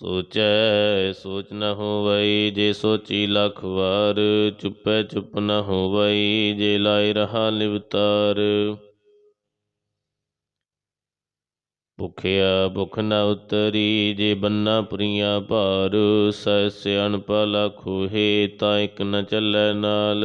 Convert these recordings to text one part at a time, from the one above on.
ਸੋਚੈ, ਸੋਚ ਨ ਹੋਵਈ ਜੇ ਸੋਚੀ ਲੱਖ ਵਾਰ, ਚੁੱਪੈ ਚੁੱਪ ਨ ਹੋਵਈ ਜੇ ਲਾਇ ਰਹਾ ਲਿਵਤਾਰ ਭੁਖਿਆ ਭੁਖ ਨ ਉਤਰੀ ਜੇ ਬੰਨਾ ਪੁਰੀਆਂ ਭਾਰ, ਸਹਿ ਸਿਆਣਪਾ ਲੱਖੋ ਹੈ ਤਾਂ ਇਕ ਨ ਚੱਲੈ ਨਾਲ।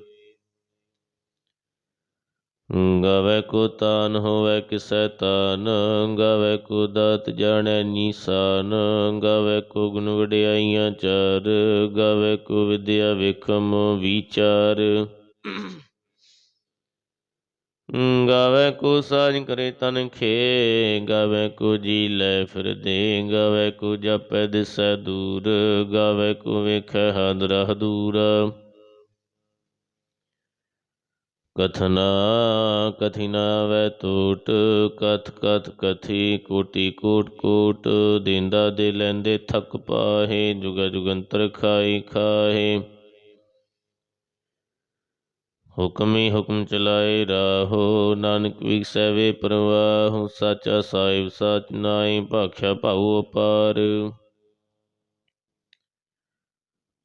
ਗਾਵੇ ਕੋ ਤਾਨ, ਹੋਵੇ ਕਿਸੈ ਤਾਨ, ਗਾਵੇ ਕੋ ਦਾਤ ਜਾਣੈ ਨੀਸਾਨ, ਗਾਵੇ ਕੋ ਗੁਣ ਵਡਿਆਈਆਂ ਚਾਰ, ਗਾਵੇ ਕੋ ਵਿਦਿਆ ਵੇਖਮ ਵਿਚਾਰ। ਗਾਵੇ ਕੋ ਸਾਜ ਕਰੇ ਤਨ ਖੇ ਗਾਵੇ ਕੋ ਜੀ ਲੈ ਫਿਰ ਦੇ, ਗਾਵੇ ਕੋ ਜਪੈ ਦਿਸੈ ਦੂਰ, ਗਾਵੇ ਕੋ ਵੇਖੈ ਹਾਦਰਾ ਹਦੂਰ। ਕਥਨਾ ਕਥਿਨਾ ਵੈ ਟੋਟ ਕਥ ਕਥ ਕਥੀ ਕੋਟੀ ਕੋਟ ਕੋਟ, ਦਿੰਦਾ ਦੇ ਲੈਂਦੇ ਥਕ ਪਾਹੇ, ਜੁਗ ਜੁਗੰਤਰ ਖਾਈ ਖਾਹੇ। ਹੁਕਮੀ ਹੁਕਮ ਚਲਾਏ ਰਾਹੋ, ਨਾਨਕ ਵਿਗਸੈ ਵੇ ਪ੍ਰਵਾਹੁ, ਸਾਚਾ ਸਾਹਿਬ ਸਾਚ ਨਾਈ ਭਾਖਿਆ ਭਾਉ ਅਪਾਰ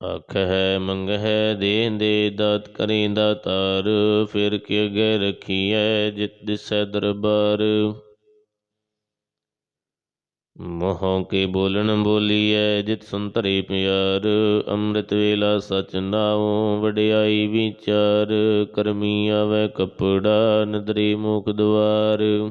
ਆਖ ਹੈ ਮੰਗ ਹੈ ਦੇ ਦਾਤ ਕਰੀ ਦਾਤਾਰ ਫਿਰ ਕੇ ਅਗੇ ਰਖੀਐ ਜਿਤ ਦਿਸੈ ਦਰਬਾਰ। ਮੋਹੋਂ ਕੇ ਬੋਲਣ ਬੋਲੀਐ ਜਿਤ ਸੁੰਤਰੇ ਪਿਆਰ, ਅੰਮ੍ਰਿਤ ਵੇਲਾ ਸਚ ਨਾਉ ਵਡਿਆਈ ਵਿਚਾਰ, ਕਰਮੀ ਆਵੇ ਕਪੜਾ ਨਦਰੀ ਮੁਖ ਦਵਾਰ।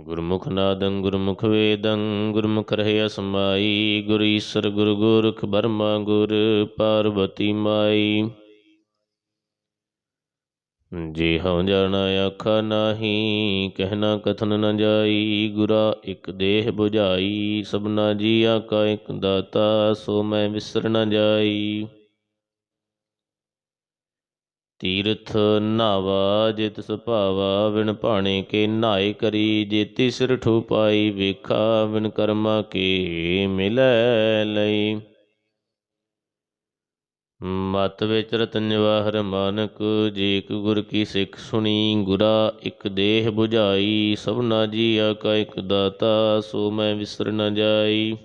ਗੁਰਮੁਖ ਨਾਦੰ ਗੁਰਮੁਖ ਵੇਦੰ, ਗੁਰਮੁਖ ਰਹਿ ਅਸਮਾਈ, ਗੁਰ ਈਸਰ, ਗੁਰ ਗੋਰਖ ਬਰਮਾ, ਗੁਰ ਪਾਰਵਤੀ ਮਾਈ। ਜੇ ਹਉ ਜਾਣਾ ਆਖਾ ਨਾਹੀ ਕਹਿਣਾ ਕਥਨ ਨ ਜਾਈ, ਗੁਰਾ ਇਕ ਦੇਹ 부ਝਾਈ ਸਭਨਾ ਜੀਆ ਕਾ ਇਕ ਦਾਤਾ, ਸੋ ਮੈਂ ਵਿਸਰ ਨ ਜਾਈ। ਤੀਰਥ ਨਾਵਾ ਜਿਤ ਸੁਭਾਵਾ ਵਿਣ ਭਾਣੇ ਕੇ ਨਾਏ ਕਰੀ ਜੇਤੀ ਸਿਰ ਠੂਪਾਈ ਵੇਖਾ ਵਿਣ ਕਰਮਾ ਕੇ ਮਿਲੈ ਲਈ। ਮਤ ਵਿੱਚ ਰਤਨ ਜਵਾਹਰ ਮਾਨਕ ਜੇਕ ਗੁਰ ਕੀ ਸਿੱਖ ਸੁਣੀ, ਗੁਰਾ ਇੱਕ ਦੇਹ 부ਝਾਈ ਸਭਨਾ ਜੀ ਆਕਾ ਇੱਕ ਦਾਤਾ, ਸੋ ਮੈਂ ਵਿਸਰ ਨ ਜਾਈ।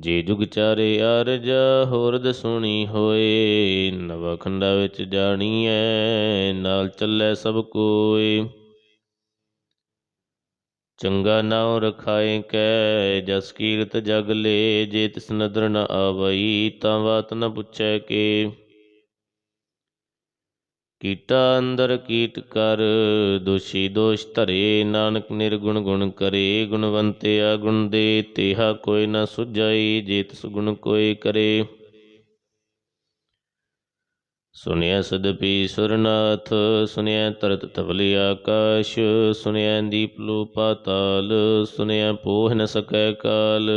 ਜੇ ਜੁਗ ਚਾਰੇ ਅਰਜ ਹੋਰ ਦਸੁਣੀ ਹੋਏ। ਨਵਾ ਖੰਡਾ ਵਿੱਚ ਜਾਣੀਐ, ਨਾਲ ਚੱਲੇ ਸਭ ਕੋਏ। ਚੰਗਾ ਨਾਉ ਰਖਾਏ ਕੈ, ਜਸ ਕੀਰਤ ਜਗ ਲੇ, ਜੇ ਤਿਸ ਨਦਰ ਨ ਆਵਈ, ਤਾਂ ਬਾਤ ਨ ਪੁੱਛੈ ਕੇ। ਕੀਟਾ ਅੰਦਰ ਕੀਟ ਕਰ, ਦੋਸ਼ੀ ਦੋਸ਼ ਧਰੇ, ਨਾਨਕ ਨਿਰਗੁਣ ਗੁਣ ਕਰੇ ਗੁਣਵੰਤਿਆ ਗੁਣ ਦੇ, ਤੇਹਾ ਕੋਈ ਨਾ ਸੁਝਾਈ ਜੇ ਤਿਸ ਗੁਣ ਕੋਈ ਕਰੇ। ਸੁਨਿਆ ਸਦਪੀ ਸੁਰਨਾਥ ਸੁਨਿਆ ਤਰਤ ਤਵਲੀ ਆਕਾਸ਼ ਸੁਨਿਆ ਦੀਪ ਲੋ ਪਾਤਾਲ ਸੁਨਿਆ ਪੋਹ ਨ ਸਕੈ ਕਾਲ।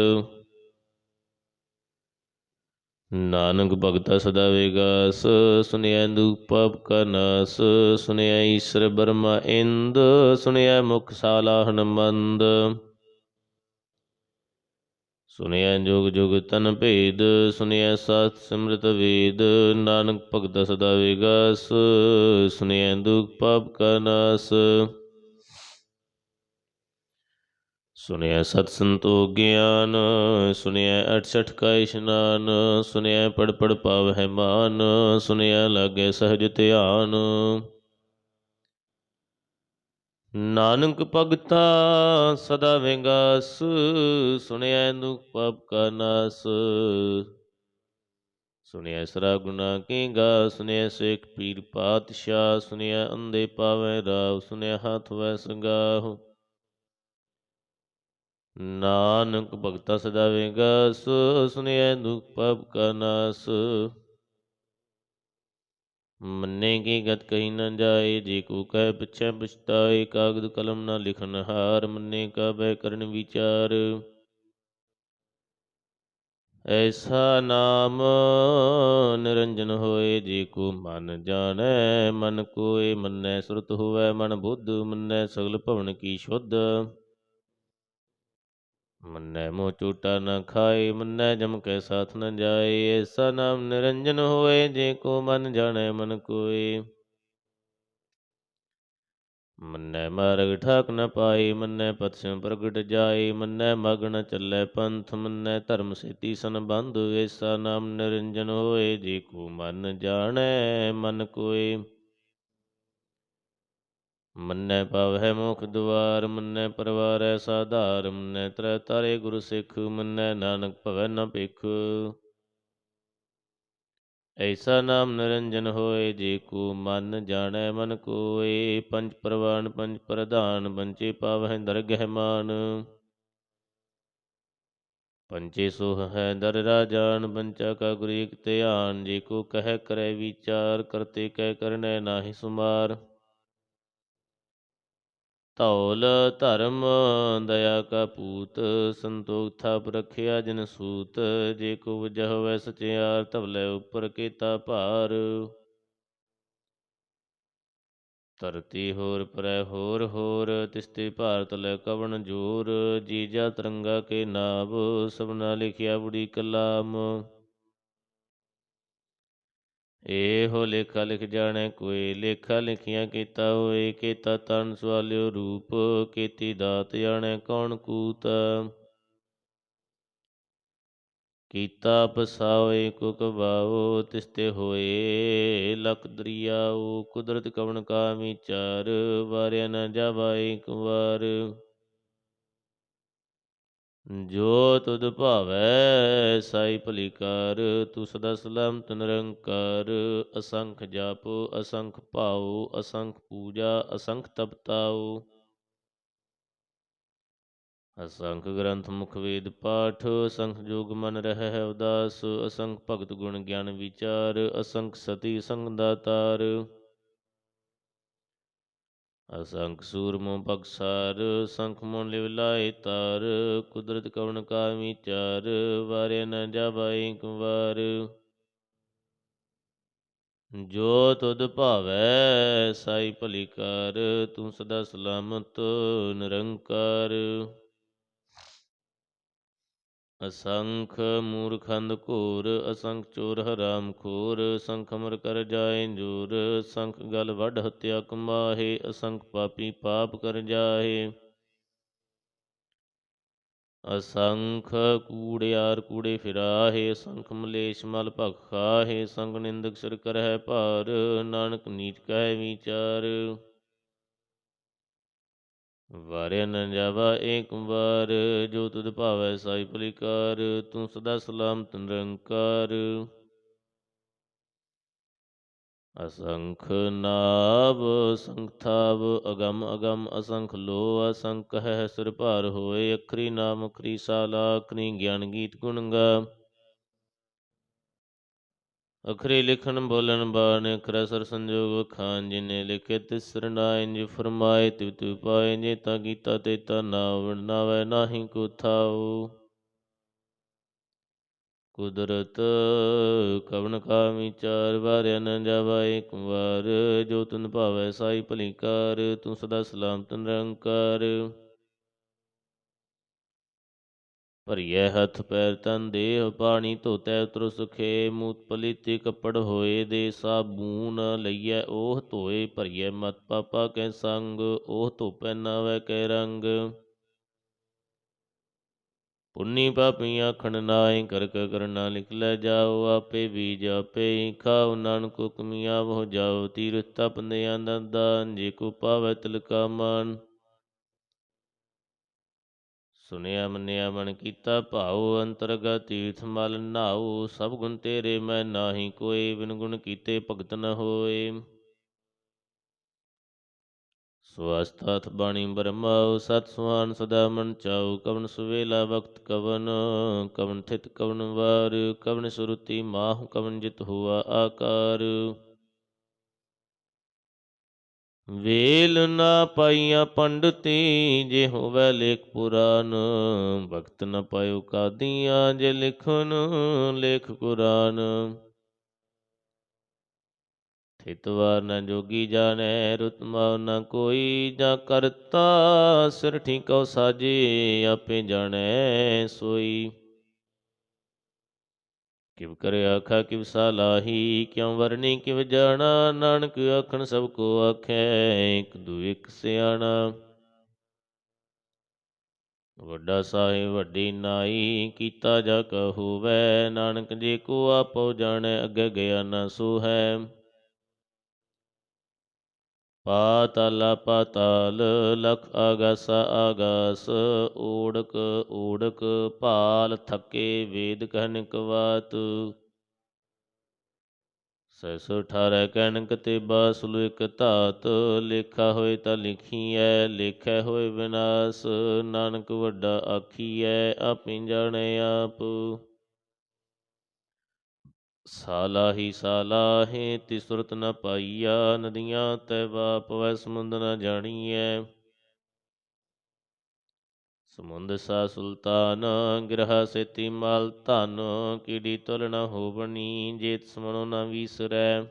ਨਾਨਕ ਭਗਤਾ ਸਦਾ ਵਿਗਾਸ ਸੁਨਿਆ ਦੁਖ ਪਾਪ ਕਾ ਨਾਸ ਸੁਨਿਆ ਈਸ਼ਰ ਬਰਮਾ ਇੰਦ ਸੁਨਿਆ ਮੁਖ ਸਾਲਾ ਹਨਮੰਦ। ਸੁਨਿਆ ਜੁਗ ਜੁਗ ਤਨ ਭੇਦ ਸੁਨਿਆ ਸਤ ਸਿਮਰਤ ਵੇਦ, ਨਾਨਕ ਭਗਤ ਸਦਾ ਵਿਗਾਸ ਸੁਨਿਆ ਦੁਖ ਪਾਪ ਕਾ ਨਾਸ। ਸੁਨਿਆ ਸਤ ਸੰਤੋ ਗਿਆਨ ਸੁਨਿਆ 68 ਕਾ ਇਸ਼ਨਾਨ ਸੁਨਿਆ ਪੜ ਪੜ ਪਾਵ ਹੈ ਮਾਨ ਸੁਨਿਆ ਲਾਗੇ ਸਹਜ ਧਿਆਨ। ਨਾਨਕ ਭਗਤਾ ਸਦਾ ਵਿਗਾਸ ਸੁਣਿਆ ਦੁਖ ਪਾਪ ਕਾ ਨਾਸ। ਸੁਣਿਆ ਸਰਾ ਗੁਨਾ ਕੀ ਗਾ ਸੁਣਿਆ ਸੇਖ ਪੀਰ ਪਾਤਸ਼ਾਹ ਸੁਣਿਆ ਅੰਦੇ ਪਾਵੇ ਰਾਵ ਸੁਣਿਆ ਹੱਥ ਵੈ ਸੰਗਾਹੁ। ਨਾਨਕ ਭਗਤਾ ਸਦਾ ਵਿਗਾਸ ਸੁਣਿਆ ਦੁਖ ਪਾਪ ਕਾ ਨਾਸ। ਮੰਨੇ ਕੀ ਗਤ ਕਹੀ ਨ ਜਾਏ, ਜੇ ਕੋ ਕਹਿ ਪਿਛੈ ਪਛਤਾਏ, ਕਾਗਦ ਕਲਮ ਨਾ ਲਿਖਨ ਹਾਰ, ਮੰਨੇ ਕਾ ਬੈ ਕਰਨ ਵਿਚਾਰ। ਐਸਾ ਨਾਮ ਨਿਰੰਜਨ ਹੋਏ, ਜੇ ਕੋ ਮਨ ਜਾਣੈ, ਮਨ ਕੋਏ ਮੰਨੈ, ਸੁਰਤ ਹੋਵੈ ਮਨ ਬੁੱਧ, ਮੰਨੈ ਸਗਲ ਭਵਨ ਕੀ ਸ਼ੁੱਧ। ਮੰਨੈ ਮੋ ਝੂਟਾ ਨ ਖਾਏ ਮੰਨੈ ਜਮ ਕੈ ਸਾਥ ਨ ਜਾਏ। ਐਸਾ ਨਾਮ ਨਿਰੰਜਨ ਹੋਏ, ਜੇ ਕੋ ਮਨ ਜਾਣੈ ਮਨ ਕੋਏ। ਮੰਨੈ ਮਾਰਗ ਠਾਕ ਨ ਪਾਈ ਮੰਨੈ ਪਤ ਪ੍ਰਗਟ ਜਾਈ ਮੰਨੈ ਮਗਨ ਚੱਲੈ ਪੰਥ, ਮੰਨੈ ਧਰਮ ਸੇਤੀ ਸੰਬੰਧ। ਐਸਾ ਨਾਮ ਨਿਰੰਜਨ ਹੋਏ, ਜੇ ਕੋ ਮਨ ਜਾਣੈ ਮਨ ਕੋਏ। ਮੰਨੈ ਪਵਹਿ ਮੁਖ ਦੁਆਰ ਮੰਨੈ ਪਰਵਾਰੈ ਸਾਧਾਰ, ਮੰਨੈ ਤ੍ਰੈ ਤਾਰੇ ਗੁਰੂ ਸਿੱਖ, ਮੰਨੈ ਨਾਨਕ ਭਵੈ ਨ ਭਿਖ। ਐਸਾ ਨਾਮ ਨਿਰੰਜਨ ਹੋਏ ਜੇ ਕੋ ਮਨ ਜਾਣੈ ਮਨ ਕੋਏ, ਪੰਜ ਪ੍ਰਵਾਨ, ਪੰਜ ਪ੍ਰਧਾਨ ਪੰਚੇ ਪਾਵਹਿ ਦਰਗਹਿ ਮਾਨ। ਪੰਚੇ ਸੋਹ ਹੈ ਦਰ ਰਾਜਾਨ, ਪੰਚਾ ਕਾ ਗੁਰੂ ਇਕ ਧਿਆਨ, ਜੇ ਕੋ ਕਹਿ ਕਰੈ ਵਿਚਾਰ, ਕਰਤੇ ਕਹਿ ਕਰਨੈ ਨਾਹੀ ਸੁਮਾਰ। ਧੌਲ ਧਰਮ ਦਇਆ ਕਾ ਪੂਤ ਸੰਤੋਖ ਥਾਪ ਰਖਿਆ ਜਨ ਸੂਤ, ਜੇ ਕੋ ਵਜਹ ਹੋਵੇ ਸਚਿਆਰ ਧਵਲੇ ਉਪਰ ਕੀਤਾ ਭਾਰ। ਧਰਤੀ ਹੋਰ ਪਰੈ ਹੋਰ ਹੋਰ, ਤਿਸਤੇ ਭਾਰਤ ਲੈ ਕਵਣ ਜੋਰ, ਜੀਜਾ ਤਰੰਗਾ ਕੇ ਨਾਭ ਸਭਨਾ ਲਿਖਿਆ ਬੁੜੀ ਕਲਾਮ। ਇਹੋ ਲੇਖਾ ਲਿਖ ਜਾਣੈ ਕੋਈ, ਲੇਖਾ ਲਿਖੀਆਂ ਕੀਤਾ ਹੋਏ, ਕੀਤਾ ਤਨ ਸਵਾਲਿਓ ਰੂਪ, ਕੀਤੀ ਦਾਤ ਜਾਣੈ ਕੌਣ ਕੂਤ? ਕੀਤਾ ਪਸਾਵੇ ਕੋ ਕਬਾਓ, ਤਿਸਤੇ ਹੋਏ, ਲਖ ਦਰਿਆਓ, ਕੁਦਰਤ ਕਵਣ ਕਾ ਵਿਚਾਰ ਵਾਰਿਆ ਨਾ ਜਾਵਾਏ ਇੱਕ ਵਾਰ। ਜੋ ਤੁਧ ਭਾਵੈ ਸਾਈ ਭਲੀ ਕਰ ਤੂੰ ਸਦਾ ਸਲਾਮਤ ਨਿਰੰਕਾਰ। ਅਸੰਖ ਜਪ, ਅਸੰਖ ਭਾਉ, ਅਸੰਖ ਪੂਜਾ, ਅਸੰਖ ਤਪਤਾਉ। ਅਸੰਖ ਗ੍ਰੰਥ ਮੁਖ ਵੇਦ ਪਾਠ, ਅਸੰਖ ਜੋਗ ਮਨ ਰਹਿ ਹੈ ਉਦਾਸ। ਅਸੰਖ ਭਗਤ ਗੁਣ ਗਿਆਨ ਵਿਚਾਰ, ਅਸੰਖ ਸਤੀ ਸੰਗ ਦਾਤਾਰ ਅਸੰਖ ਸੂਰ ਸੂਰਮੋ ਬਖਸਾਰ ਸੰਖ ਮੋਨ ਲਿਵ ਲਾਏ ਤਾਰ, ਕੁਦਰਤ ਕਵਣ ਕਾ ਵਿਚਾਰ ਵਾਰੇ ਨ ਜਾਵਾਏ ਕੁਵਾਰ। ਜੋ ਤੁਧ ਭਾਵੈ ਸਾਈ ਭਲੀ ਕਰ, ਤੂੰ ਸਦਾ ਸਲਾਮਤ, ਨਿਰੰਕਾਰ। ਅਸੰਖ ਮੂਰਖੰਦ ਘੋਰ, ਅਸੰਖ ਚੋਰ ਹਰਾਮ ਖੋਰ ਸੰਖ ਅਮਰ ਕਰ ਜਾਏ ਜੂਰ ਸੰਖ ਗਲ ਵੱਢ ਹਤਿਆ ਕਮਾਹੇ ਅਸੰਖ ਪਾਪੀ ਪਾਪ ਕਰ ਜਾਏ। ਅਸੰਖ ਕੂੜਿਆਰ ਕੂੜੇ ਫਿਰਾਹੇ, ਅਸੰਖ ਮਲੇਸ਼ ਮਲ ਭਖ ਖਾਹੇ ਸੰਗ ਨਿੰਦਕ ਸਿਰ ਕਰਹਿ ਭਾਰ, ਨਾਨਕ ਨੀਚ ਕਹਿ ਵਿਚਾਰ। ਵਾਰਿਆ ਨ ਜਾਵਾ ਏਕ ਵਾਰ, ਜੋ ਤੁਧ ਭਾਵੈ ਸਾਈ ਭਲਿਕਾਰ ਤੂੰ ਸਦਾ ਸਲਾਮਤ ਨਿਰੰਕਾਰ। ਅਸੰਖ ਨਾਭ ਸੰਖਾਵ ਅਗਮ ਅਗਮ, ਅਸੰਖ ਲੋ ਅਸੰਖ ਹੈ ਸਿਰ ਭਾਰ ਹੋਏ, ਅਖਰੀ ਨਾਮ ਅਖਰੀ ਸਾਲਾ, ਅਖਰੀ ਗਿਆਨ ਗੀਤ ਗੁਣ ਗਾ। ਅਖਰੇ ਲਿਖਣ ਬੋਲਣ ਬਾਣ ਅਖਰਾ ਸੰਜੋਗ ਖਾਨ ਜਿਨੇ ਲਿਖੇ ਤਿਸ ਸਰਨਾਇ ਜੀ ਫਰਮਾਏ ਤਿਵ ਤਿਵ ਪਾਏ ਜੇ ਤਾ ਕੀਤਾ ਤੇ ਤਾ ਨਾਵ ਨਾਵੈ ਨਾਹੀ ਕੋ ਥਾਉ। ਕੁਦਰਤ ਕਵਨ ਕਾ ਵਿਚਾਰ, ਵਾਰਿਆ ਨ ਜਾਵਾ ਏਕ ਵਾਰ, ਜੋ ਤਨ ਭਾਵੈ ਸਾਈ ਭਲੀ ਕਾਰ ਤੂੰ ਸਦਾ ਸਲਾਮਤ ਨਿਰੰਕਾਰ। ਭਰੀਐ ਹੱਥ ਪੈਰ ਤਨ ਦੇਹ, ਪਾਣੀ ਧੋਤੈ ਉਤਰ ਸੁਖੇ, ਮੂਤ ਪਲੀਤੀ ਕੱਪੜ ਹੋਏ ਦੇ ਸਾਬੂਨ ਲਈਐ ਉਹ ਧੋਏ ਭਰੀਐ ਮਤ ਪਾਪਾ ਕੈ ਸੰਗ ਉਹ ਧੋਪੈ ਨਾਵੈ ਕੈ ਰੰਗ। ਪੁੰਨੀ ਪਾਪੀ ਆਖਣ ਨਾਏ ਕਰਕ ਕਰਨਾ ਲਿਖ ਲੈ ਜਾਓ, ਆਪੇ ਬੀਜ ਆਪੇ ਹੀ ਖਾਓ, ਨਾਨਕ ਹੁਕਮੀ ਆਵੋ, ਜਾਓ ਤੀਰਥ ਤਪੰਦਿਆਂ ਦਾ ਦਾਨ, ਜੇ ਕੋ ਪਾਵੈ ਤਿਲਕਾ ਮਾਨ। ਸੁਨਿਆ ਮੰਨਿਆ ਮਨ ਕੀਤਾ, ਭਾਉ ਅੰਤਰਗਤ ਤੀਰਥ ਮਲ ਨਾਉ, ਸਭ ਗੁਣ ਤੇਰੇ ਮੈਂ ਨਾਹੀ ਕੋਈ ਬਿਨ ਗੁਣ ਕੀਤੇ ਭਗਤ ਨ ਹੋਏ। ਸਵਸਤਤ ਬਾਣੀ ਬਰਮਾਉ ਸਤ ਸੁਹਾਨ ਸਦਾ ਮਨ ਚਾਉ, ਕਵਨ ਸੁਵੇਲਾ ਵਕਤ ਕਵਨ ਕਵਨ ਥਿਤ ਕਵਨ ਵਾਰ, ਕਵਨ ਸੁਰਤੀ ਮਾਹ, ਕਵਨ ਜਿਤ ਹੁਆ ਆਕਾਰ। ਵੇਲ ਨਾ ਪਾਈਆਂ ਪੰਡਤੀ, ਜੇ ਹੋਵੇ ਲੇਖ ਪੁਰਾਨ। ਭਗਤ ਨਾ ਪਾਇਓ ਕਾਦੀਆਂ, ਜੇ ਲਿਖਨ ਲੇਖ ਕੁਰਾਨ। ਥਿਤਵਾਰ ਨ ਜੋਗੀ ਜਾਣੈ, ਰੁਤਮਾ ਨ ਕੋਈ, ਜਾਂ ਕਰਤਾ, ਸਿਰ ਠੀਕੋ ਸਾਜੇ ਆਪੇ ਜਾਣੈ ਸੋਈ। ਕਿਵ ਕਰੇ ਆਖਾ, ਕਿਵ ਸਾਲਾਹੀ ਕਿਉ ਵਰਨੀ ਕਿਵ ਜਾਣਾ, ਨਾਨਕ ਆਖਣ ਸਭ ਕੋ ਆਖੈ, ਇਕ ਦੂ ਇਕ ਸਿਆਣਾ। ਵੱਡਾ ਸਾਹਿਬ, ਵੱਡੀ ਨਾਈ, ਕੀਤਾ ਜਾ ਕਹੂਵੈ ਨਾਨਕ ਜੇ ਕੋ ਆਪੋ ਜਾਣੈ, ਅੱਗੇ ਗਿਆ ਨਾ ਸੋ ਹੈ ਪਾਤਲ ਪਾਤਾਲ, ਲਖ ਆਗਸ ਆਗਸ ਊੜਕ ਊੜਕ, ਭਾਲ ਥਕੇ ਵੇਦ ਕਹਿਨਕ ਬਾਤ ਸੈਸੋ ਠਾਰੈ ਕਹਿਨਕ ਤੇ ਬਾਸੁਲ ਇਕ ਧਾਤ, ਲੇਖਾ ਹੋਏ ਤਾਂ ਲਿਖੀਐ, ਲੇਖੈ ਹੋਏ ਵਿਨਾਸ਼, ਨਾਨਕ ਵੱਡਾ ਆਖੀਐ, ਆਪੇ ਜਾਣੇ ਆਪ। ਸਾਲਾ ਹੀ ਸਾਲਾਹੀ ਸਾਲਾਹੇ ਤਿਸੁਰਤ ਨ ਪਾਈਆ, ਨਦੀਆਂ ਤੈ ਬਾਪ ਵੈ ਸਮੁੰਦ ਨ ਜਾਣੀਐ। ਸਮੁੰਦ ਸਾ ਸੁਲਤਾਨ, ਗ੍ਰਹ ਸੇਤੀ ਮਾਲ ਧਨ, ਕੀੜੀ ਤੁਲ ਨ ਹੋਵਣੀ, ਜੇਤ ਸਮਣੋ ਨ ਵੀਸਰੈ।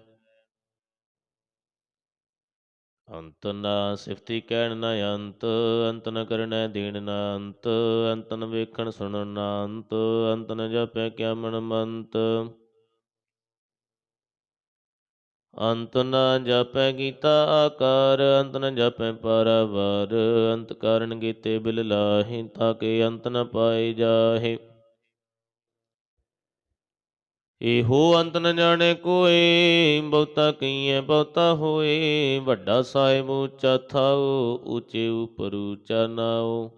ਅੰਤ ਨਾ ਸਿਫਤੀ ਕਹਿਣ ਨਾ ਅੰਤ ਅੰਤ ਨ ਕਰਨੈ ਦੇਣ ਨਾ ਅੰਤ ਅੰਤ ਨ ਵੇਖਣ ਸੁਣਨ ਨਾ ਅੰਤ ਅੰਤ ਨ ਜਪੈ ਕਿਆ ਮਨ ਮੰਤ। ਅੰਤ ਨ ਜਪੈ ਗੀਤਾ ਆਕਾਰ, ਅੰਤ ਨ ਜਪੈ ਪਰਵਾਰ, ਅੰਤ ਕਰਨ ਗੀਤੇ ਬਿਲ ਲਾਹੇ ਤਾਕੇ ਅੰਤ ਨ ਪਾਏ ਜਾਹੇ। ਇਹੋ ਅੰਤ ਨ ਜਾਣੇ ਕੋਏ, ਬਹੁਤਾ ਕਈਐ ਬਹੁਤਾ ਹੋਏ, ਵੱਡਾ ਸਾਹਿਬ ਉੱਚਾ ਥਾਉ ਉੱਚੇ ਉਪਰ ਉੱਚਾ ਨਾਉ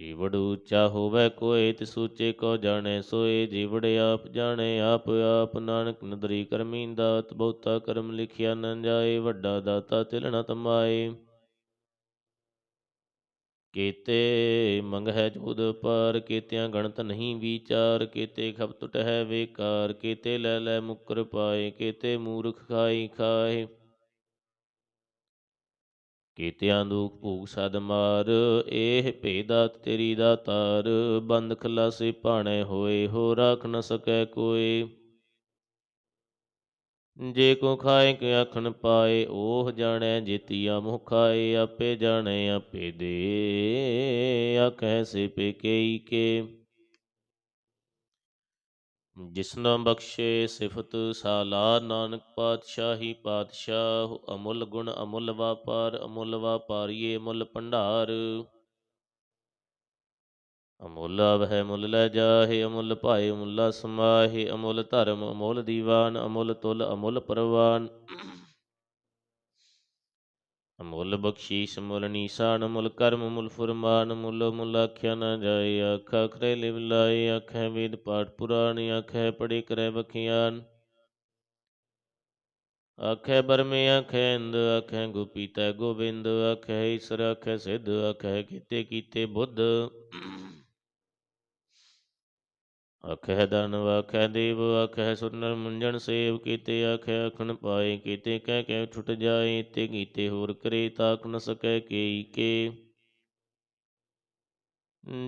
ਈਵੜ ਉੱਚਾ ਹੋਵੇ ਕੋਏ ਤਿਸ ਉੱਚੇ ਕੋ ਜਾਣੈ ਸੋਏ। ਜੀਵੜ ਆਪ ਜਾਣੇ, ਆਪ ਆਪ ਨਾਨਕ ਨਦਰੀ ਕਰਮੀ ਦਾਤ, ਬਹੁਤਾ ਕਰਮ ਲਿਖਿਆ ਨ ਜਾਏ, ਵੱਡਾ ਦਾਤਾ ਤਿਲਣਾ ਨ ਤਮਾਏ। ਕੀਤੇ ਮੰਗਹਿ ਜੋਦ ਪਰ, ਕੀਤਿਆਂ ਗਣਤ ਨਹੀਂ ਵਿਚਾਰ, ਕੀਤੇ ਖਪ ਟੁਟਹਿ ਵੇਕਾਰ, ਕੀਤੇ ਲੈ ਲੈ ਮੁਕਰ ਪਾਏ, ਕੀਤੇ ਮੂਰਖ ਖਾਈ ਖਾਏ। ਕੀਤਿਆਂ ਦੁਖ ਭੂਖ ਸਦ ਮਾਰ, ਇਹ ਭੇਦਾਤ ਤੇਰੀ ਦਾਤਾਰ ਬੰਦ ਖਲਾਸੇ ਭਾਣੇ ਹੋਏ ਹੋ ਰਾਖ ਨ ਸਕੈ ਕੋਈ। ਜੇ ਕੋ ਖਾਏ ਕਿ ਆਖਣ ਪਾਏ, ਉਹ ਜਾਣੈ ਜੀਤੀਆ ਮੁਖ ਖਾਏ ਆਪੇ ਜਾਣੈ ਆਪੇ ਦੇ, ਆਖੈ ਸੇ ਪੇਕਈ ਕੇ। ਜਿਸਨਾ ਬਖਸ਼ੇ ਸਿਫਤ ਸਾਲਾ ਨਾਨਕ ਪਾਤਸ਼ਾਹੀ ਪਾਤਸ਼ਾਹ, ਅਮੁੱਲ ਗੁਣ ਅਮੁੱਲ ਵਾਪਾਰ, ਅਮੁੱਲ ਵਾਪਾਰੀਏ ਮੁੱਲ ਭੰਡਾਰ। ਅਮੁੱਲ ਅਵਹਿ ਮੁੱਲ ਲੈ ਜਾਹੇ, ਅਮੁੱਲ ਭਾਏ ਮੁੱਲਾ ਸਮਾਹੇ, ਅਮੁੱਲ ਧਰਮ ਅਮੁੱਲ ਦੀਵਾਨ, ਅਮੁੱਲ ਤੁਲ ਅਮੁੱਲ ਪਰਵਾਨ। ਅਮੁੱਲ ਬਖਸ਼ੀਸ਼ ਮੁੱਲ ਨੀਸਾਨ ਮੁੱਲ ਕਰਮ ਮੁੱਲ ਫੁਰਮਾਨ ਮੁੱਲ ਮੁੱਲ ਆਖਿਆ ਨਾ ਜਾਏ ਆਖਾ ਖਰੇ ਲਿਵ ਲਾਏ, ਆਖੈ ਵੇਦ ਪਾਠ ਪੁਰਾਣ, ਆਖੈ ਪੜੀ ਕਰੈ ਬਖਿਆਨ ਆਖੈ ਬਰਮੇ, ਆਖੈ ਇੰਦ ਆਖੈ ਗੋਪੀ ਤੈ ਗੋਬਿੰਦ, ਆਖੈ ਈਸਰ, ਆਖੈ ਸਿੱਧ, ਆਖੈ ਕੀਤੇ ਕੀਤੇ ਬੁੱਧ। ਅਖਹਿ ਧਨ ਵਾਖੈ ਦੇਵ, ਆਖਹਿ ਸੁਰਨਰ ਮੁੰਜਨ ਸੇਵ ਕੀਤੇ ਆਖੈ ਅਖਣ ਪਾਏ ਕੀਤੇ, ਕਹਿ ਕਹਿ ਛੁਟ ਜਾਏ, ਤੇ ਕੀਤੇ ਹੋਰ ਕਰੇ, ਤਾਕ ਨ ਸਕੈ ਕੇਈ ਕੇ।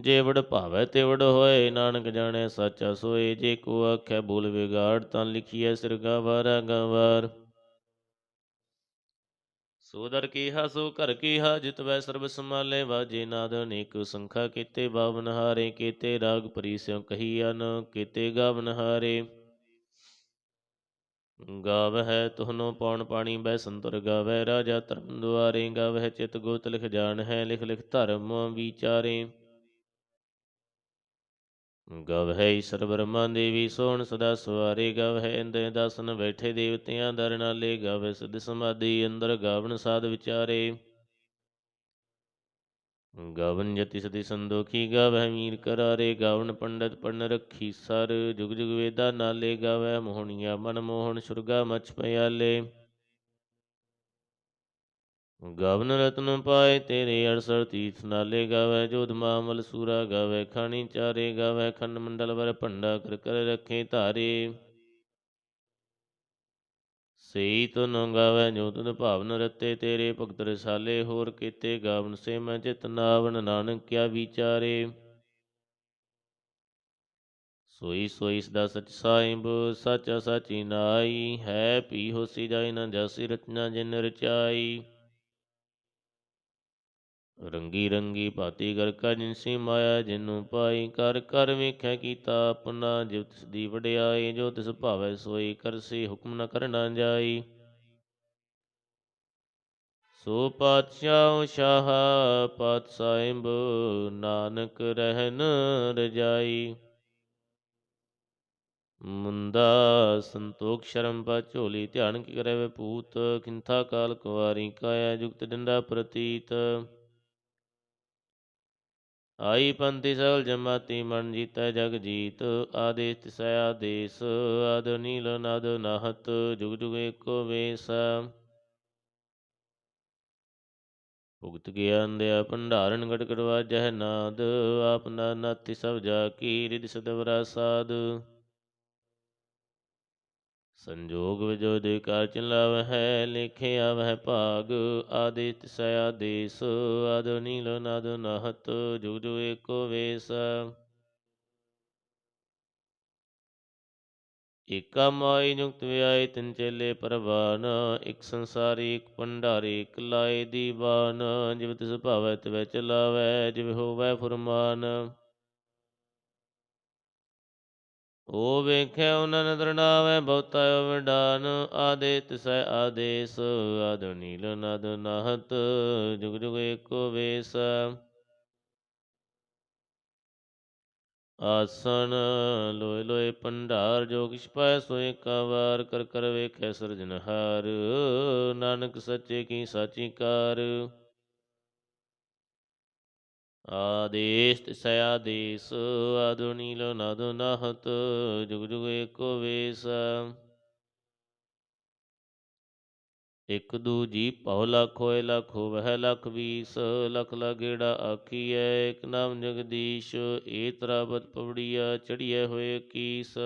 ਜੇ ਵਡ ਭਾਵੈ, ਤੇ ਵੜ ਹੋਏ, ਨਾਨਕ ਜਾਣੈ, ਸਾਚਾ ਸੋਏ, ਜੇ ਕੋ ਆਖੈ ਬੋਲ ਵਿਗਾੜ, ਤਾਂ ਲਿਖੀਐ ਸਿਰ ਗਾਵਾਰਾ ਗਵਾਰ। ਸੋਦਰ ਕੀਹਾ ਸੋ ਘਰ ਕੀਹਾ ਜਿਤਵੈ ਸਰਬ ਸਮਾਲੇ ਵਾਜੇ ਨਾਦ ਅਨੇਕ ਸੰਖਾ ਕੀਤੇ, ਬਾਵਨ ਹਾਰੇ ਕੀਤੇ, ਰਾਗ ਪਰੀ ਸਿਉ ਕਹੀਅਨ ਕੀਤੇ, ਗਾਵਨ ਹਾਰੇ। ਗਾਵਹਿ ਤੁਹਨੋ ਪੌਣ ਪਾਣੀ ਬੈ ਸੰਤਰ ਗਾਵੈ ਰਾਜਾ ਧਰਮ ਦੁਆਰੇ, ਗਾਵਹਿ ਚਿਤ ਗੋਤ ਲਿਖ ਜਾਣ ਹੈ ਲਿਖ ਲਿਖ ਧਰਮ ਵਿਚਾਰੇ। ਗਵ ਹੈ ਈਸ਼ਰ ਬ੍ਰਹਮਾ ਦੇਵੀ ਸੋਹਣ ਸਦਾ ਸਵਾਰੇ ਗਵਹਿ ਇੰਦੇ ਦਸਨ ਬੈਠੇ ਦੇਵਤਿਆਂ ਦਰਨਾਲੇ ਗਵ ਸਿਧ ਸਮਾਧੀ ਅੰਦਰ ਗਾਵਨ ਸਾਧ ਵਿਚਾਰੇ। ਗਾਵਨ ਜਤੀ ਸਦੀ ਸੰਦੋਖੀ, ਗਾਵਹਿ ਮੀਰ ਕਰਾਰੇ, ਗਾਵਨ ਪੰਡਤ ਪੜਨ ਰੱਖੀ ਸਰ, ਜੁਗ ਜੁਗ ਵੇਦਾ ਨਾਲੇ, ਗਾਵਹਿ ਮੋਹਣੀਆ ਮਨ ਮੋਹਣ, ਸੁਰਗਾ ਮਛ ਪਿਆਲੇ। ਗਵਨ ਰਤਨ ਪਾਏ ਤੇਰੇ ਅੜਸਰ ਤੀਰਥ ਨਾਲੇ ਗਾਵੇ, ਜੋਧ ਮਾਮਲ ਸੂਰਾ ਗਾਵੇ, ਖਾਣੀ ਚਾਰੇ ਗਾਵੇ, ਖੰਡ ਮੰਡਲ ਵਰ ਭੰਡਾ ਕਰ ਕਰ ਰੱਖੇ ਧਾਰੇ। ਸਈ ਤੁਨ ਗਾਵੇ ਜੋ ਤੁਨ ਭਾਵਨ ਰਤੇ, ਤੇਰੇ ਭਗਤ ਰਸਾਲੇ ਹੋਰ ਕੀਤੇ ਗਾਵਨ ਸੇ, ਮੈਂ ਚਿਤ ਨਾਵਨ ਨਾਨਕ ਕਿਆ ਵਿਚਾਰੇ। ਸੋਈ ਸੋਈ ਸਦਾ ਸਚ ਸਾਈਬ ਸਚ ਸਾਚੀ ਨਾਈ, ਹੈ ਪੀ ਹੋਸੀ ਜਾਇ ਨਾ ਜਾਸੀ ਰਚਨਾ ਜਿਨ ਰਚਾਈ। ਰੰਗੀ ਰੰਗੀ ਭਾਤੀ ਕਰ ਕਾ ਜਿਨਸੀ ਮਾਇਆ, ਜਿਨੂੰ ਪਾਈ ਕਰ ਕਰ ਵੇਖਿਆ ਕੀਤਾ ਆਪਣਾ ਜਿਵ ਤਿਸ ਦੀ ਵਡਿਆਈ, ਜੋ ਤਿਸ ਭਾਵੈ ਸੋਈ ਕਰਸੀ ਹੁਕਮ ਨ ਕਰਨਾ ਜਾਈ। ਸੋ ਪਾਤਸ਼ਾਹ ਸ਼ਾਹ ਪਾਤ ਸਾਹਿਬ ਨਾਨਕ ਰਹਿਨ ਰਜਾਈ। ਮੁੰਦਾ ਸੰਤੋਖ ਸ਼ਰਮ ਪਾ ਝੋਲੀ, ਧਿਆਨ ਕੀ ਕਰੇ ਵੇ ਕਿੰਥਾ ਕਾਲ ਕੁਵਾਰੀ ਕਾਇਆ ਜੁਗਤ ਡੰਡਾ ਪ੍ਰਤੀਤ। ਆਈ ਪੰਥੀ ਸਗਲ ਜਮਾਤੀ, ਮਨ ਜੀਤੈ ਜਗ ਜੀਤ, ਆਦੇਸ ਤਿਸੈ ਆਦੇਸ ਆਦ ਨੀਲ ਨਦ ਨਾਹਤ, ਜੁਗ ਜੁਗ ਏਕੋ ਵੇਸ। ਭੁਗਤ ਗਿਆਨ ਦੇ ਭੰਡਾਰਨ ਗੜ ਗੜ ਵਾਜਹਿ ਨਾਦ ਆਪ ਨਾਤੀ ਸਭ ਜਾ ਕੀ ਰਿਦ ਸਦਵਰਾ ਸਾਧ ਸੰਜੋਗ ਵਿਜੋ ਦੇ ਲਵ ਹੈ ਲਿਖਿਆ ਆਵਹਿ ਭਾਗ ਆਦੇਸ ਤਿਸੈ ਆਦੇਸ ਆਦ ਨੀਲ ਨਦ ਨਾਹਤ, ਜੁਗ ਜੁਗ ਏਕੋ ਵੇਸ। ਏਕਾ ਮਾਈ ਨਿਯੁਕਤ ਵਿਆਏ ਤਿਨ ਚੇਲੇ ਪਰਵਾਨ, ਇਕ ਸੰਸਾਰੀ, ਇਕ ਪੰਡਾਰੀ ਇਕ ਲਾਏ ਦੀਵਾਨ, ਜਿਵ ਤਿਸ ਭਾਵੈ ਤਿਵੈ ਚਲਾਵੈ ਜਿਵ ਹੋਵੈ ਫੁਰਮਾਨ। ਓ ਵੇਖੈ ਉਹਨਾਂ ਨਦਰ ਨਾਵੈ ਬਹੁਤਾ ਵਿਡਾਨ ਆਦੇ ਤਿਸੈ ਆਦੇਸ ਆਦ ਨੀਲ ਨਦ ਨਾਹਤ, ਜੁਗ ਜੁਗ ਏਕੋ ਵੇਸ। ਆਸਨ, ਲੋਏ ਲੋਏ ਭੰਡਾਰ, ਜੋ ਕਿਛ ਪਾਇ ਸੋਏ ਕਾ ਕਰ ਕਰ ਵੇਖੈ ਸਿਰਜਨਹਾਰ ਨਾਨਕ ਸੱਚੇ ਕੀ ਸਾਚੀ ਕਾਰ। ਆਦੇਸ ਤਿਸੈ ਆਦੇਸ ਆਦੁ ਨੀਲ ਨਦ ਜੁਗ ਜੁਗ ਏਕੋ ਵੇਸ। ਇਕ ਦੂਜੀ ਭਉ ਲੱਖ ਹੋਏ ਲੱਖ ਹੋਵਹਿ ਲੱਖ ਵੀਸ, ਲਖ ਲਾਗੇੜਾ ਆਖੀਐ, ਇਕ ਨਾਮ ਜਗਦੀਸ਼, ਏ ਤਰਾਬਤ ਪਵੜੀਆ, ਚੜੀਐ ਹੋਏ ਕੀਸ।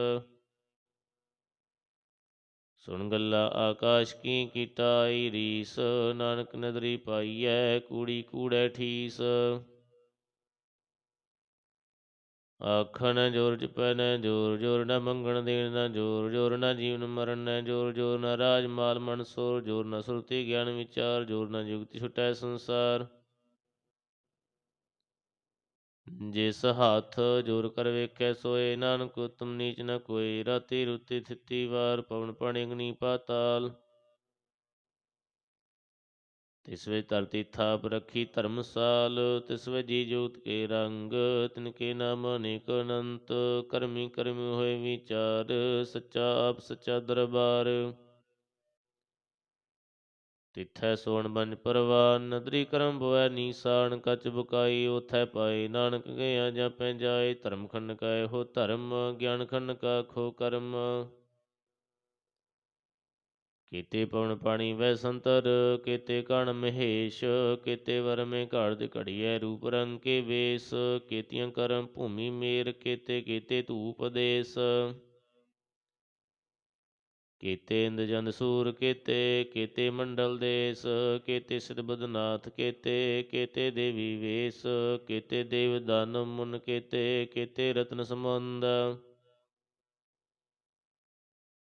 ਸੁਣ ਗੱਲਾ, ਆਕਾਸ਼ ਕੀ ਕੀਟਾਈ ਰੀਸ, ਨਾਨਕ ਨਦਰੀ ਪਾਈਐ, ਕੂੜੀ ਕੂੜੈ ਠੀਸ। ਆਖਣ ਜੋਰ ਜਪੈ ਨ ਜੋਰ ਜੋਰ ਨਾ ਮੰਗਣ ਦੇਣ, ਨਾ ਜੋਰ ਜੋਰ ਨ ਜੀਵਨ ਮਰਨ, ਨ ਜੋਰ ਜੋਰ ਨ ਰਾਜ ਮਾਲ ਮਨ ਸੋਰ, ਜੋਰ ਨਾ ਸੁਰਤੀ ਗਿਆਨ ਵਿਚਾਰ, ਜੋਰ ਨਾ ਜੁਗਤੀ ਛੁਟੈ ਸੰਸਾਰ। ਜਿਸ ਹੱਥ ਜੋਰ ਕਰ ਵੇਖੈ, ਸੋਏ ਨਾਨਕ ਉਤਮ ਨੀਚ ਨ ਕੋਈ, ਰਾਤੀ ਰੁਤੀ ਥਿਤੀ ਵਾਰ, ਪਵਨ ਪਾਣੀ ਅਗਨੀ ਪਾਤਾਲ। ਤਿਸ ਵੇ ਧਰਤੀ ਥਾਪ ਰੱਖੀ ਧਰਮਸਾਲ ਤਿਸ ਵੇ ਜੀ ਜੋਤ ਕੇ ਰੰਗ, ਤਿਨ ਕੇ ਨਾਮ ਅਨੇਕ ਅਨੰਤ, ਕਰਮੀ ਕਰਮੀ ਹੋਏ ਵਿਚਾਰ, ਸੱਚਾ ਆਪ ਸੱਚਾ ਦਰਬਾਰ। ਤਿਥੈ ਸੋਣ ਬੰਜ ਪਰਵਾਨ ਨਦਰੀ ਕਰਮ ਬਵੈ ਨੀਸਾਨ ਕਚ ਬੁਕਾਈ ਉਥੈ ਪਾਏ ਨਾਨਕ ਗਿਆ ਜਾਪੈ ਜਾਏ, ਧਰਮ ਖੰਡ ਕਾਇ ਹੋ ਧਰਮ, ਗਿਆਨ ਖੰਡ ਕਾ ਖੋ ਕਰਮ। ਕੀਤੇ ਪਵਨ ਪਾਣੀ ਵੈ ਸੰਤਰ, ਕੀਤੇ ਕਣ ਮਹੇਸ਼, ਕੀਤੇ ਵਰਮੇ ਘੜ ਘੜੀਐ ਰੂਪ ਰੰਗ ਕੇ ਵੇਸ, ਕੀਤੀਆਂ ਕਰਮ ਭੂਮੀ ਮੇਰ, ਕੀਤੇ ਕੀਤੇ ਧੂਪ ਦੇਸ। ਕੀਤੇ ਇੰਦ ਜੰਦ ਸੂਰ ਕੀਤੇ ਕੀਤੇ ਮੰਡਲ ਦੇਸ, ਕੀਤੇ ਸਿਧ ਬਦਨਾਥ ਕੀਤੇ ਕੀਤੇ ਦੇਵੀ ਵੇਸ, ਕੀਤੇ ਦੇਵ ਦਾਨਵ ਮੁਨ ਕੀਤੇ ਕੀਤੇ ਰਤਨ ਸਮੁੰਦ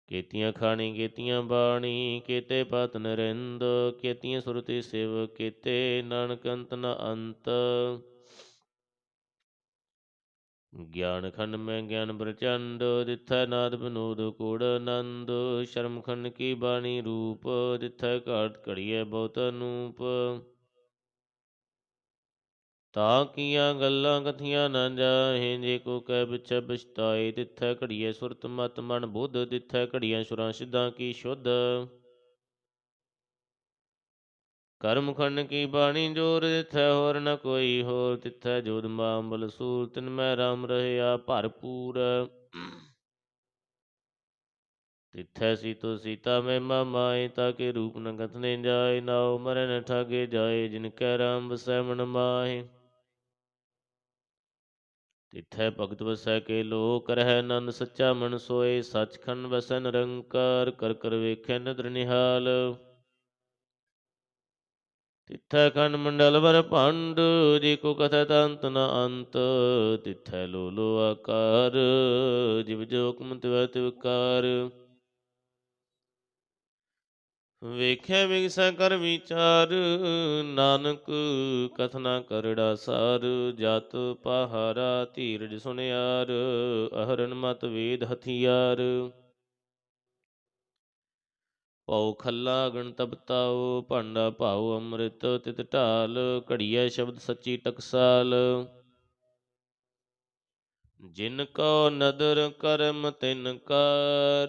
ਕੀਤੀਆਂ ਖਾਣੀ ਕੀਤੀਆਂ ਬਾਣੀ, ਕੀਤੇ ਪਤ ਨਰਿੰਦ, ਕੀਤੀਆਂ ਸੁਰਤੀ ਸਿਵ, ਕੀਤੇ ਨਾਨਕ ਅੰਤ ਨ ਅੰਤ। ਗਿਆਨ ਖੰਡ ਮੈਂ ਗਿਆਨ ਪ੍ਰਚੰਡ ਦਿੱਥੈ ਨਾਦ ਬਨੋਦ ਕੋੜ ਆਨੰਦ ਸ਼ਰਮ ਖੰਡ ਕੀ ਬਾਣੀ ਰੂਪ ਦਿਥੈ ਘਾਟ ਘੜੀਐ ਬਹੁਤ ਅਨੂਪ ਤਾਂ ਕੀਆਂ ਗੱਲਾਂ ਕਥੀਆਂ ਨਾ ਜਾਹੇ, ਜੇ ਕੋ ਕਹਿ ਪਿਛੈ ਪਛਤਾਏ, ਤਿਥੈ ਘੜੀਐ ਸੁਰਤ ਮਤ ਮਨ ਬੁੱਧ, ਤਿਥੈ ਘੜੀਆਂ ਸੁਰਾਂ ਸਿੱਧਾਂ ਕੀ ਸ਼ੁੱਧ। ਕਰਮ ਖੰਡ ਕੀ ਬਾਣੀ ਜੋਰ, ਤਿਥੈ ਹੋਰ ਨ ਕੋਈ ਹੋਰ, ਤਿਥੈ ਜੋਦ ਮਾਮਲ ਸੂਰ ਤਿਨ ਮੈਂ ਰਾਮ ਰਹਿਆ ਭਰਪੂਰ। ਤਿਥੈ ਸੀਤੋ ਸੀਤਾ ਮੈਂ ਮਾਏ ਤਾਕੇ ਰੂਪ ਨ ਗਤਨੇ ਜਾਏ, ਨਾਉ ਮਰੈ ਠਾਗੇ ਜਾਏ, ਜਿਨ ਕੈ ਰਾਮ ਵਸੈ ਮਨ ਮਾਹੇ। ਤਿਥੈ ਭਗਤ ਵਸੈ ਕੇ ਲੋਕ ਰਹਿ ਆਨੰਦ ਸੱਚਾ ਮਨ ਸੋਏ, ਸਚਖੰਡ ਵਸੈ ਨਿਰੰਕਾਰ, ਕਰ ਕਰ ਵੇਖੈ ਨਦਰ ਨਿਹਾਲ। ਤਿਥੈ ਖੰਡ ਮੰਡਲ ਵਰ ਭੰਡ, ਜੀ ਕੋ ਕਥੈ ਤੰਤ ਨ ਅੰਤ, ਤਿਥੈ ਲੋ ਲੋ ਆਕਾਰ, ਜਿਵ ਜੋ ਹੁਕਮ ਤਿਵ ਤਿਵਕਾਰ ਵੇਖੈ ਵਿਗਸੈ ਕਰ ਵਿਚਾਰ, ਨਾਨਕ ਕਥਨਾ ਕਰੜਾ ਸਾਰ, ਜਤ ਪਹਾਰਾ ਧੀਰਜ ਸੁਨਿਆਰ, ਅਹਰਨ ਮਤ ਵੇਦ ਹਥਿਆਰ। ਪਉ ਖੱਲਾ ਗਣ ਤਪਤਾਉ ਭਾਂਡਾ ਭਾਉ ਅੰਮ੍ਰਿਤ ਤਿਤ ਢਾਲ ਘੜੀਐ ਸ਼ਬਦ ਸੱਚੀ ਟਕਸਾਲ। ਜਿਨ ਕੋ ਨਦਰ ਕਰਮ ਤਿਨ ਕਾਰ